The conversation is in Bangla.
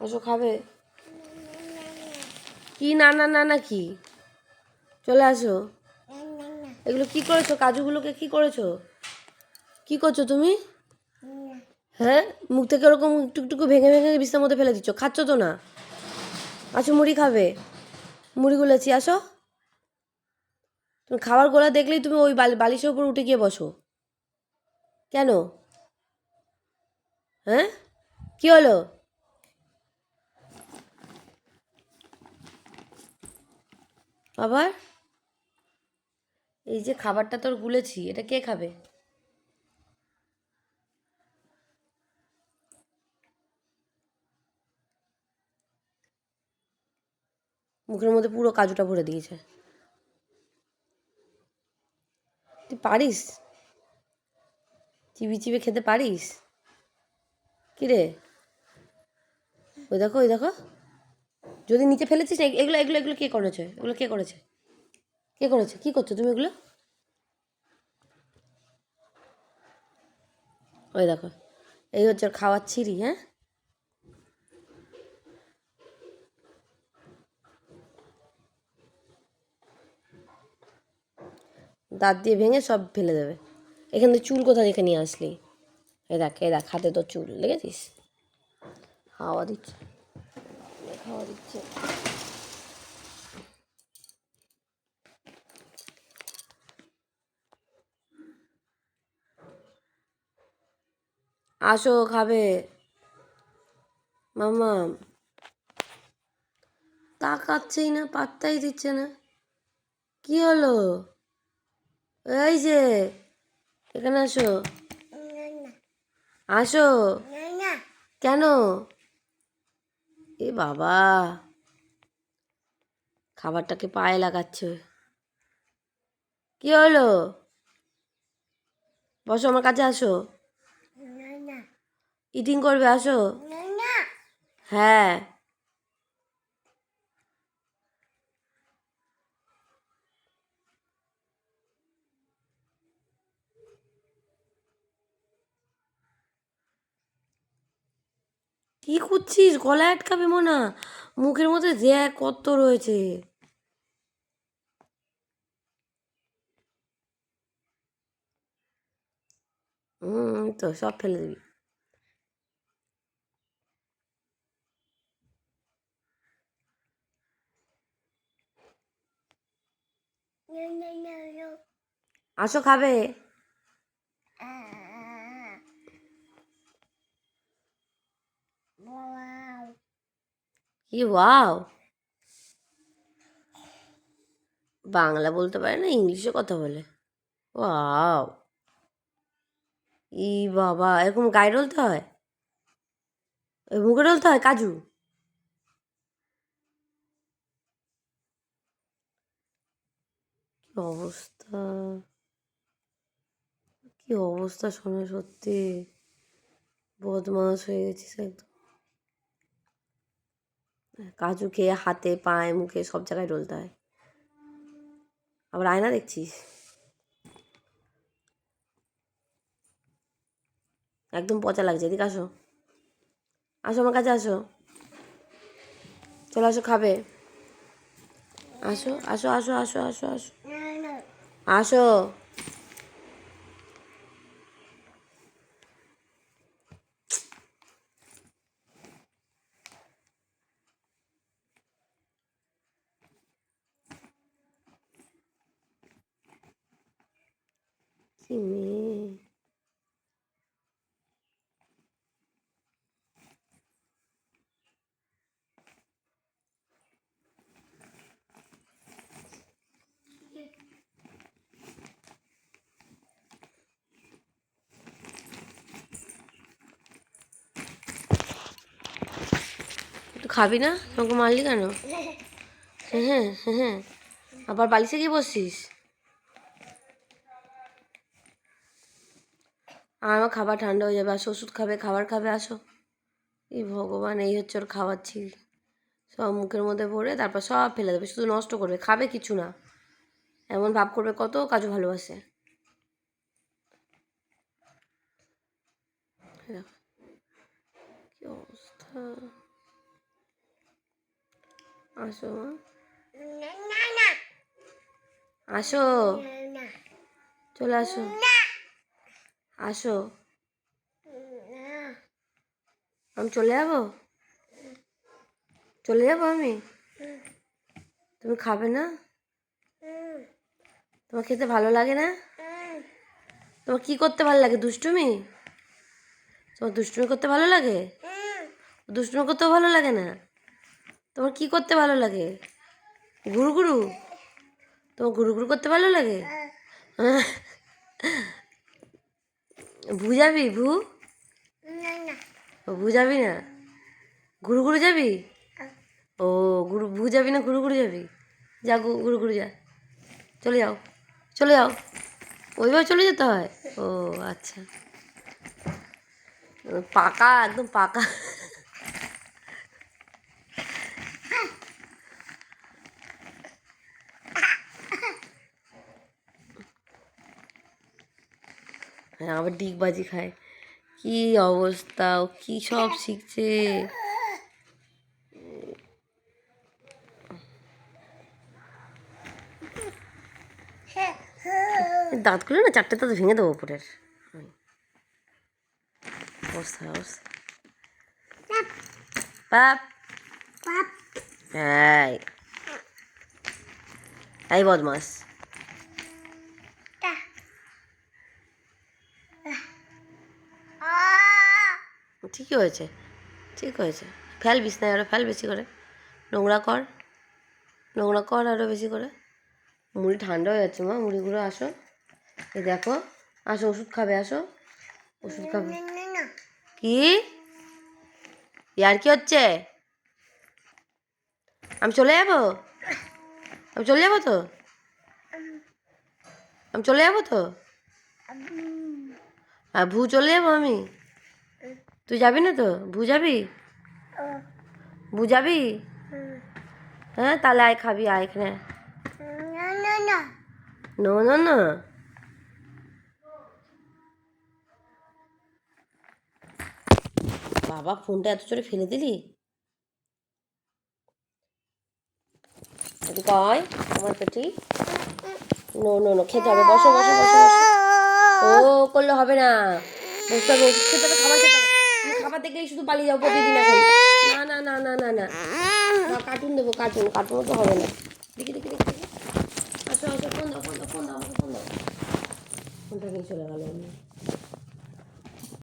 আসো খাবে? কি না না না না কি? চলে আসো। এগুলো কি করেছ? কাজুগুলোকে কি করেছ? কি করছ তুমি? হ্যাঁ? মুখ থেকে ওরকম একটু ভেঙে ভেঙে বিছনার মধ্যে ফেলে দিচ্ছ। খাচ্ছ তো না? আসো মুড়ি খাবে। মুড়ি গুলেছি আসো। তুমি খাবার গোলা দেখলেই তুমি ওই বালি- বালিশের উপর উঠে গিয়ে বসো। কেন? হ্যাঁ? কি হলো? আবার? এই যে খাবারটা তোর গুলেছি, এটা কে খাবে? মুখের মধ্যে পুরো কাজুটা ভরে দিয়েছে। তুই পারিস? চিবি চিবি খেতে পারিস? কিরে ওই দেখো ওই দেখো। যদি নিচে ফেলেছিস না এগুলো এগুলো এগুলো কে করেছে? এগুলো কে করেছে? কে করেছে? কি করছ তুমি এগুলো? ওই দেখো, এই হচ্ছে খাওয়ার ছিঁড়ি হ্যাঁ? দাঁত দিয়ে ভেঙে সব ফেলে দেবে। এখান থেকে চুল কোথা থেকে নিয়ে আসলি? এ দেখ এ দেখ, হাতে তো চুল লেগেছিস হাওয়া দিচ্ছে। হাওয়া দিচ্ছে আসো খাবে। মামা তাকাচ্ছেই না পাত্তাই দিচ্ছে না। কি হলো? এই যে এখানে আসো। আসো। কেন? এ বাবা খাবারটাকে পায়ে লাগাচ্ছে। কি হলো? বসো আমার কাছে আসো। ইটিং করবে আসো। হ্যাঁ। কি করছিস গলায় আটকাবে মোনা। মুখের মধ্যে দেখ কত রয়েছে। তো, সব ফেলে দিবি। আসো, খাবে। কি ওয়াও বাংলা বলতে পারে না, ইংলিশে কথা বলে। ওয়াও ই বাবা, এরকম গায়ে ডলতে হয়? মুখে ডলতে হয়, কাজু? কি অবস্থা? কি অবস্থা শোনা, সত্যি। বদমাস হয়ে গেছিস একদম। কাজু খেয়ে হাতে, পায়ে, মুখে সব জায়গায় ডলতে হয়। আবার আয়না দেখছিস? একদম পচা লাগছে, এদিকে আসো। আসো আমার কাছে, আসো। চলো আসো, খাবে। আসো আসো আসো আসো আসো আসো। আসো। মেয়ে একটু খাবি না? তোমাকে মারলি কেন? হ্যাঁ হ্যাঁ হ্যাঁ হ্যাঁ। আবার বালিশে গিয়ে বসছিস? আর আমার খাবার ঠান্ডা হয়ে যাবে আসো ওষুধ খাবে খাবার খাবে আসো। এই ভগবান এই হচ্ছে ওর খাওয়াচ্ছি সব মুখের মধ্যে ভরে তারপর সব ফেলে দেবে শুধু নষ্ট করবে খাবে কিছু না। এমন ভাব করবে কত কাজু ভালোবাসে। কি অবস্থা? আসো মা। আসো। চলে আসো। আসো। আমি চলে যাব? চলে যাব আমি? তুমি খাবে না? তোমার খেতে ভালো লাগে না? তোমার কি করতে ভালো লাগে, দুষ্টুমি? তোমার দুষ্টুমি করতে ভালো লাগে? দুষ্টুমি করতেও ভালো লাগে না? তোমার কি করতে ভালো লাগে? গুরু গুরু তোমার গুরু গুরু করতে ভালো লাগে? ভু? যাবি ভু ভু যাবি না? ঘুরু ঘুরু যাবি ও গুরু ভু যাবি না ঘুরু ঘুরু যাবি? যা গু- ঘুরু ঘুরু যা। চলে যাও চলে যাও। ওইভাবে চলে যেতে হয়? ও আচ্ছা। পাকা একদম পাকা হ্যাঁ আবার ডিগবাজি খায়। কি অবস্থা ও কি সব শিখছে। দাঁতগুলো না চারটে দাঁত ভেঙে দেবো উপরের। অবস্থা অবস্থা। পাপ। এই। এই বদমাস। ঠিকই হয়েছে ঠিক হয়েছে। ফেল বিছনায় আরও ফেল বেশি করে। নোংরা কর নোংরা কর আরও বেশি করে। মুড়ি ঠান্ডা হয়ে যাচ্ছে মা মুড়িগুলো আসো। এই দেখো আসো ওষুধ খাবে আসো। ওষুধ খাবে। কি? আর কি হচ্ছে? আমি চলে যাব? আমি চলে যাব তো? আমি চলে যাব তো? আর ভু চলে যাব আমি? তুই যাবি না তো? বুঝাবি? বুঝাবি? হ্যাঁ তাহলে আয় খাবি আয় এখানে। নো না না। বাবা ফোনটা এত জোরে ফেলে দিলি? আয় আমার পেটি। নো নো নো খেতে হবে বসো বসো বসো বসো। ও করলে হবে না। বসতে হবে খেতে হবে খাবার খেতে হবে। খাবার দেখলেই শুধু পালিয়ে যাব প্রতিদিন না না না না না না। না কার্টুন দেবো কার্টুন কার্টুন তো হবে না। দেখি দেখি দেখি। আচ্ছা আসো ফোন দাও ফোন দাও ফোন দাও আমাকে ফোন দাও। ফোনটা নিয়ে চলে গেল।